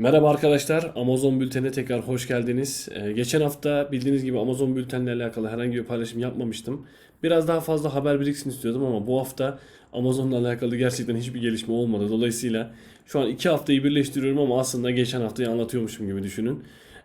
Merhaba arkadaşlar, Amazon Bülten'e tekrar hoş geldiniz. Ee, geçen hafta bildiğiniz gibi Amazon Bülten'le alakalı herhangi bir paylaşım yapmamıştım. Biraz daha fazla haber biriksin istiyordum ama bu hafta Amazon'la alakalı gerçekten hiçbir gelişme olmadı. Dolayısıyla şu an iki haftayı birleştiriyorum ama aslında geçen haftayı anlatıyormuşum gibi düşünün.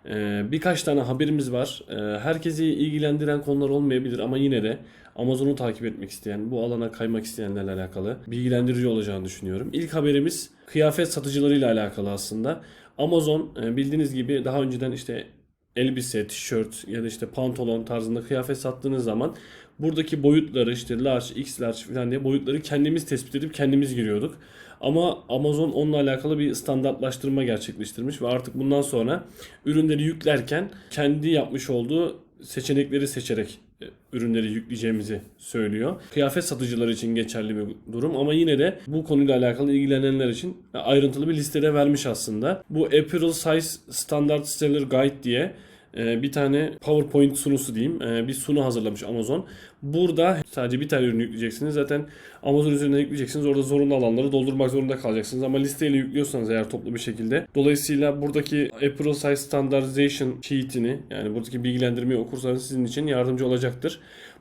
Ee, birkaç tane haberimiz var. Ee, herkesi ilgilendiren konular olmayabilir ama yine de Amazon'u takip etmek isteyen, bu alana kaymak isteyenlerle alakalı bilgilendirici olacağını düşünüyorum. İlk haberimiz kıyafet satıcılarıyla alakalı aslında. Amazon e, bildiğiniz gibi daha önceden işte elbise, tişört ya da işte pantolon tarzında kıyafet sattığınız zaman buradaki boyutları işte large, x large falan diye boyutları kendimiz tespit edip kendimiz giriyorduk. Ama Amazon onunla alakalı bir standartlaştırma gerçekleştirmiş ve artık bundan sonra ürünleri yüklerken kendi yapmış olduğu seçenekleri seçerek ürünleri yükleyeceğimizi söylüyor. Kıyafet satıcıları için geçerli bir durum ama yine de bu konuyla alakalı ilgilenenler için ayrıntılı bir listede vermiş aslında. Bu Apparel Size Standard Seller Guide diye e, bir tane PowerPoint sunusu diyeyim. e, Bir sunu hazırlamış Amazon. Burada sadece bir tane ürün yükleyeceksiniz. Zaten Amazon üzerinden yükleyeceksiniz. Orada zorunlu alanları doldurmak zorunda kalacaksınız. Ama listeyle yüklüyorsanız eğer toplu bir şekilde. Dolayısıyla buradaki Apparel Size Standardization Sheet'ini yani buradaki bilgilendirmeyi okursanız sizin için yardımcı olacaktır.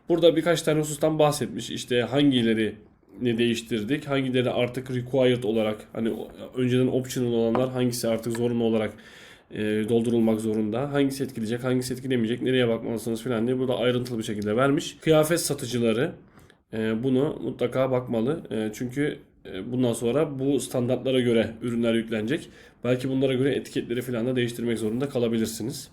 Burada birkaç tane husustan bahsetmiş. İşte hangileri ne değiştirdik? Hangileri artık required olarak hani önceden optional olanlar hangisi artık zorunlu olarak e, doldurulmak zorunda. Hangisi etkileyecek, hangisi etkilemeyecek, nereye bakmalısınız falan diye burada ayrıntılı bir şekilde vermiş. Kıyafet satıcıları e, bunu mutlaka bakmalı. E, çünkü e, bundan sonra bu standartlara göre ürünler yüklenecek. Belki bunlara göre etiketleri falan da değiştirmek zorunda kalabilirsiniz.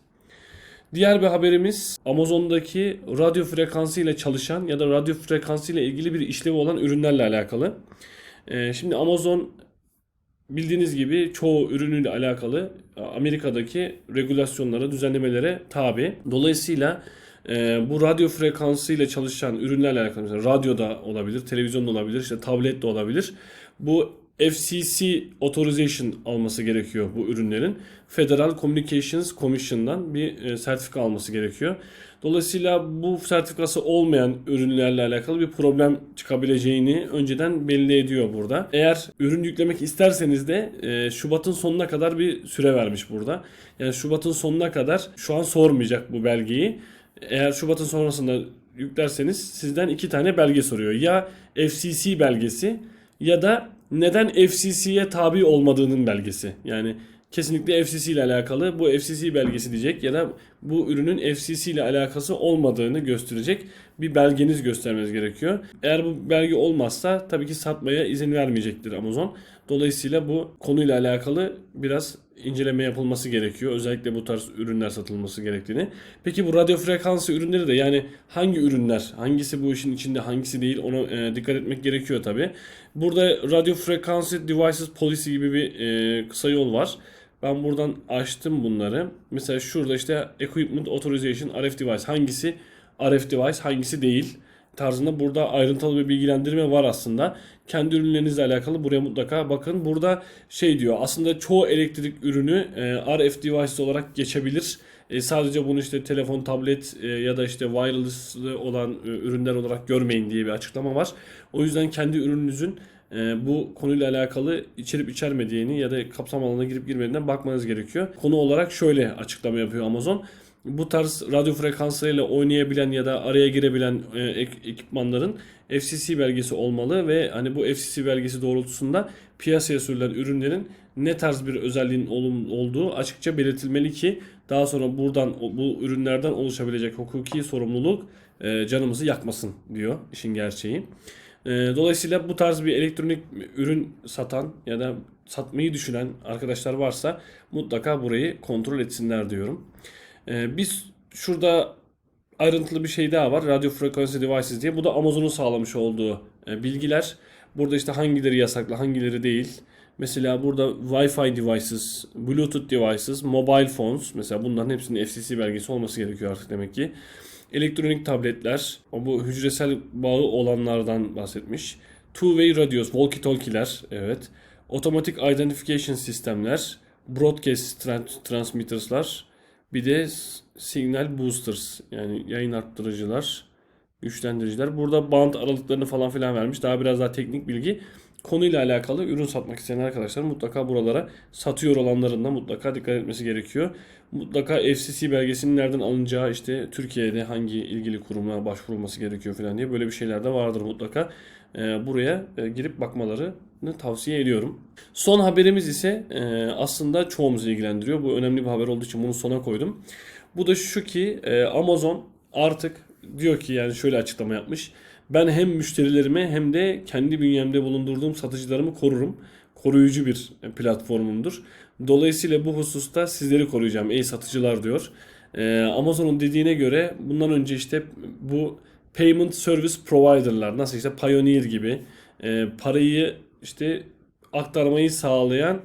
Diğer bir haberimiz Amazon'daki radyo frekansı ile çalışan ya da radyo frekansı ile ilgili bir işlevi olan ürünlerle alakalı. E, şimdi Amazon bildiğiniz gibi çoğu ürünüyle alakalı Amerika'daki regülasyonlara, düzenlemelere tabi. Dolayısıyla e, bu radyo frekansıyla çalışan ürünlerle alakalı mesela radyo da olabilir, televizyon da olabilir, işte tablet de olabilir. Bu FCC authorization alması gerekiyor bu ürünlerin. Federal Communications Commission'dan bir e, sertifika alması gerekiyor. Dolayısıyla bu sertifikası olmayan ürünlerle alakalı bir problem çıkabileceğini önceden belli ediyor burada. Eğer ürün yüklemek isterseniz de e, Şubat'ın sonuna kadar bir süre vermiş burada. Yani Şubat'ın sonuna kadar şu an sormayacak bu belgeyi. Eğer Şubat'ın sonrasında yüklerseniz sizden iki tane belge soruyor. Ya FCC belgesi ya da neden FCC'ye tabi olmadığının belgesi. Yani kesinlikle FCC ile alakalı bu FCC belgesi diyecek ya da bu ürünün FCC ile alakası olmadığını gösterecek bir belgeniz göstermeniz gerekiyor. Eğer bu belge olmazsa tabii ki satmaya izin vermeyecektir Amazon. Dolayısıyla bu konuyla alakalı biraz inceleme yapılması gerekiyor. Özellikle bu tarz ürünler satılması gerektiğini. Peki bu radyo frekansı ürünleri de yani hangi ürünler, hangisi bu işin içinde, hangisi değil ona e, dikkat etmek gerekiyor tabi. Burada radyo frekansı devices policy gibi bir e, kısa yol var. Ben buradan açtım bunları. Mesela şurada işte equipment authorization RF device hangisi RF device hangisi değil tarzında burada ayrıntılı bir bilgilendirme var aslında. Kendi ürünlerinizle alakalı buraya mutlaka bakın. Burada şey diyor aslında çoğu elektrik ürünü e, RF device olarak geçebilir. E, sadece bunu işte telefon, tablet e, ya da işte wireless olan e, ürünler olarak görmeyin diye bir açıklama var. O yüzden kendi ürününüzün e, bu konuyla alakalı içerip içermediğini ya da kapsam alanına girip girmediğinden bakmanız gerekiyor. Konu olarak şöyle açıklama yapıyor Amazon bu tarz radyo frekanslarıyla oynayabilen ya da araya girebilen e, ek- ekipmanların FCC belgesi olmalı ve hani bu FCC belgesi doğrultusunda piyasaya sürülen ürünlerin ne tarz bir özelliğin olduğu açıkça belirtilmeli ki daha sonra buradan bu ürünlerden oluşabilecek hukuki sorumluluk e, canımızı yakmasın diyor işin gerçeği. E, Dolayısıyla bu tarz bir elektronik ürün satan ya da satmayı düşünen arkadaşlar varsa mutlaka burayı kontrol etsinler diyorum. Ee, biz şurada ayrıntılı bir şey daha var. Radio Frequency Devices diye. Bu da Amazon'un sağlamış olduğu e, bilgiler. Burada işte hangileri yasaklı, hangileri değil. Mesela burada Wi-Fi devices, Bluetooth devices, mobile phones mesela bunların hepsinin FCC belgesi olması gerekiyor artık demek ki. Elektronik tabletler, o bu hücresel bağı olanlardan bahsetmiş. Two-way radios, walkie-talkie'ler, evet. Automatic identification sistemler, broadcast tran- transmitters'lar, bir de signal boosters yani yayın arttırıcılar, güçlendiriciler. Burada band aralıklarını falan filan vermiş. Daha biraz daha teknik bilgi. Konuyla alakalı ürün satmak isteyen arkadaşlar mutlaka buralara satıyor olanların da mutlaka dikkat etmesi gerekiyor. Mutlaka FCC belgesinin nereden alınacağı işte Türkiye'de hangi ilgili kuruma başvurulması gerekiyor falan diye böyle bir şeyler de vardır mutlaka. Ee, buraya e, girip bakmalarını tavsiye ediyorum. Son haberimiz ise e, aslında çoğumuzu ilgilendiriyor. Bu önemli bir haber olduğu için bunu sona koydum. Bu da şu ki e, Amazon artık diyor ki yani şöyle açıklama yapmış. Ben hem müşterilerimi hem de kendi bünyemde bulundurduğum satıcılarımı korurum. Koruyucu bir platformumdur. Dolayısıyla bu hususta sizleri koruyacağım ey satıcılar diyor. Ee, Amazon'un dediğine göre bundan önce işte bu payment service provider'lar nasıl işte Payoneer gibi e, parayı işte aktarmayı sağlayan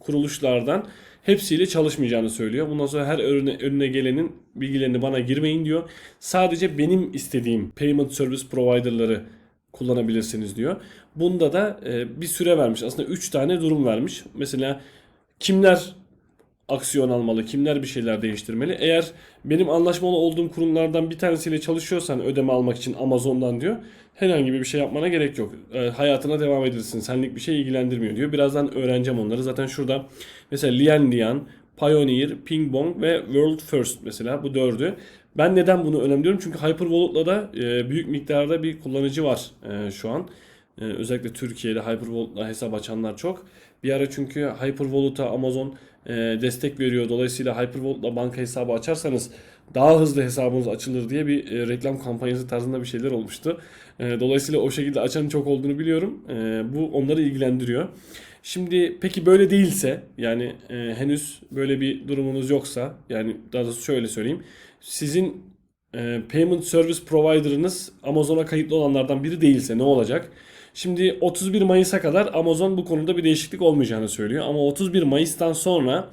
kuruluşlardan hepsiyle çalışmayacağını söylüyor. Bundan sonra her önüne, önüne gelenin bilgilerini bana girmeyin diyor. Sadece benim istediğim payment service provider'ları kullanabilirsiniz diyor. Bunda da e, bir süre vermiş. Aslında 3 tane durum vermiş. Mesela kimler aksiyon almalı, kimler bir şeyler değiştirmeli. Eğer benim anlaşmalı olduğum kurumlardan bir tanesiyle çalışıyorsan ödeme almak için Amazon'dan diyor. Herhangi bir şey yapmana gerek yok. E, hayatına devam edebilirsin. Senlik bir şey ilgilendirmiyor diyor. Birazdan öğreneceğim onları. Zaten şurada mesela Lian Lian, Pioneer, Pingbong ve World First mesela bu dördü. Ben neden bunu önemliyorum? Çünkü Hyperwallet'la da e, büyük miktarda bir kullanıcı var e, şu an. E, özellikle Türkiye'de Hyperwallet'la hesap açanlar çok. Bir ara çünkü Hyperwallet'a Amazon e, destek veriyor. Dolayısıyla Hyperwallet'la banka hesabı açarsanız daha hızlı hesabınız açılır diye bir e, reklam kampanyası tarzında bir şeyler olmuştu. E, dolayısıyla o şekilde açanın çok olduğunu biliyorum. Bu onları ilgilendiriyor. Şimdi peki böyle değilse yani henüz böyle bir durumunuz yoksa yani daha doğrusu şöyle söyleyeyim. Sizin payment service provider'ınız Amazon'a kayıtlı olanlardan biri değilse ne olacak? Şimdi 31 Mayıs'a kadar Amazon bu konuda bir değişiklik olmayacağını söylüyor. Ama 31 Mayıs'tan sonra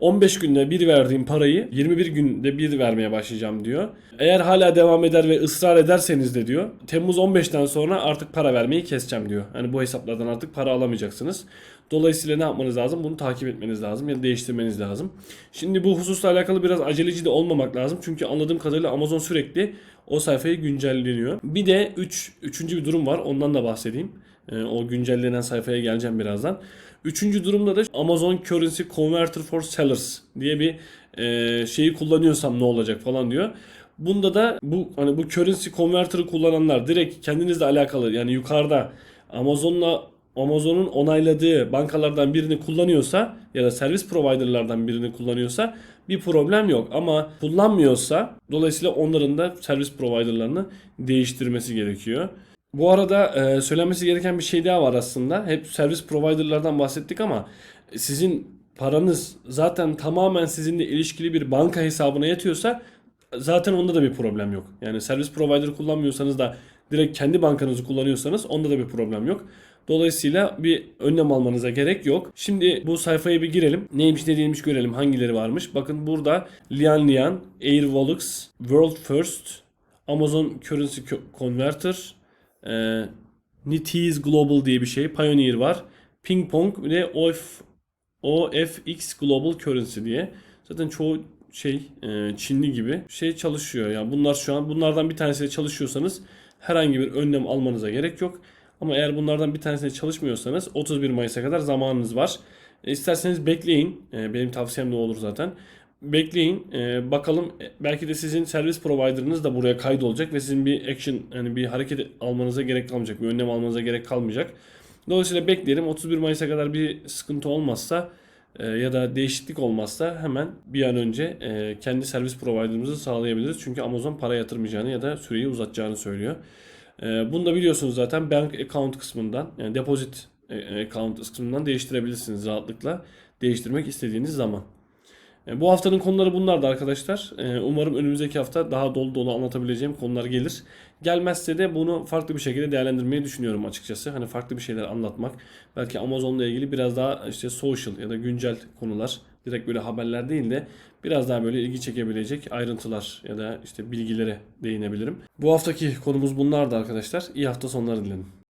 15 günde bir verdiğim parayı 21 günde bir vermeye başlayacağım diyor. Eğer hala devam eder ve ısrar ederseniz de diyor Temmuz 15'ten sonra artık para vermeyi keseceğim diyor. Yani bu hesaplardan artık para alamayacaksınız. Dolayısıyla ne yapmanız lazım? Bunu takip etmeniz lazım ya da değiştirmeniz lazım. Şimdi bu hususla alakalı biraz aceleci de olmamak lazım. Çünkü anladığım kadarıyla Amazon sürekli o sayfayı güncelleniyor. Bir de 3 üç, üçüncü bir durum var. Ondan da bahsedeyim. Ee, o güncellenen sayfaya geleceğim birazdan. Üçüncü durumda da Amazon Currency Converter for Sellers diye bir e, şeyi kullanıyorsam ne olacak falan diyor. Bunda da bu hani bu currency converter'ı kullananlar direkt kendinizle alakalı yani yukarıda Amazon'la Amazon'un onayladığı bankalardan birini kullanıyorsa ya da servis providerlardan birini kullanıyorsa bir problem yok. Ama kullanmıyorsa dolayısıyla onların da servis providerlarını değiştirmesi gerekiyor. Bu arada e, söylenmesi gereken bir şey daha var aslında. Hep servis providerlardan bahsettik ama sizin paranız zaten tamamen sizinle ilişkili bir banka hesabına yatıyorsa zaten onda da bir problem yok. Yani servis provider kullanmıyorsanız da direkt kendi bankanızı kullanıyorsanız onda da bir problem yok. Dolayısıyla bir önlem almanıza gerek yok. Şimdi bu sayfaya bir girelim. Neymiş ne değilmiş görelim hangileri varmış. Bakın burada Lian Lian, Airwallex, World First, Amazon Currency Converter, e, Nitiz Global diye bir şey, Pioneer var. Ping Pong ve OF, OFX Global Currency diye. Zaten çoğu şey e, Çinli gibi şey çalışıyor. Yani bunlar şu an bunlardan bir tanesiyle çalışıyorsanız herhangi bir önlem almanıza gerek yok. Ama eğer bunlardan bir tanesine çalışmıyorsanız 31 Mayıs'a kadar zamanınız var. E, isterseniz bekleyin. E, benim tavsiyem de olur zaten. Bekleyin. E, bakalım belki de sizin servis provider'ınız da buraya kaydolacak ve sizin bir action yani bir hareket almanıza gerek kalmayacak. Bir önlem almanıza gerek kalmayacak. Dolayısıyla bekleyelim. 31 Mayıs'a kadar bir sıkıntı olmazsa ya da değişiklik olmazsa hemen bir an önce e, kendi servis provider'ımızı sağlayabiliriz. Çünkü Amazon para yatırmayacağını ya da süreyi uzatacağını söylüyor. E, bunu da biliyorsunuz zaten bank account kısmından yani deposit e, account kısmından değiştirebilirsiniz rahatlıkla değiştirmek istediğiniz zaman. E, Bu haftanın konuları bunlardı arkadaşlar. E, Umarım önümüzdeki hafta daha dolu dolu anlatabileceğim konular gelir. Gelmezse de bunu farklı bir şekilde değerlendirmeyi düşünüyorum açıkçası. Hani farklı bir şeyler anlatmak. Belki Amazon'la ilgili biraz daha işte social ya da güncel konular. Direkt böyle haberler değil de biraz daha böyle ilgi çekebilecek ayrıntılar ya da işte bilgilere değinebilirim. Bu haftaki konumuz bunlardı arkadaşlar. İyi hafta sonları dilerim.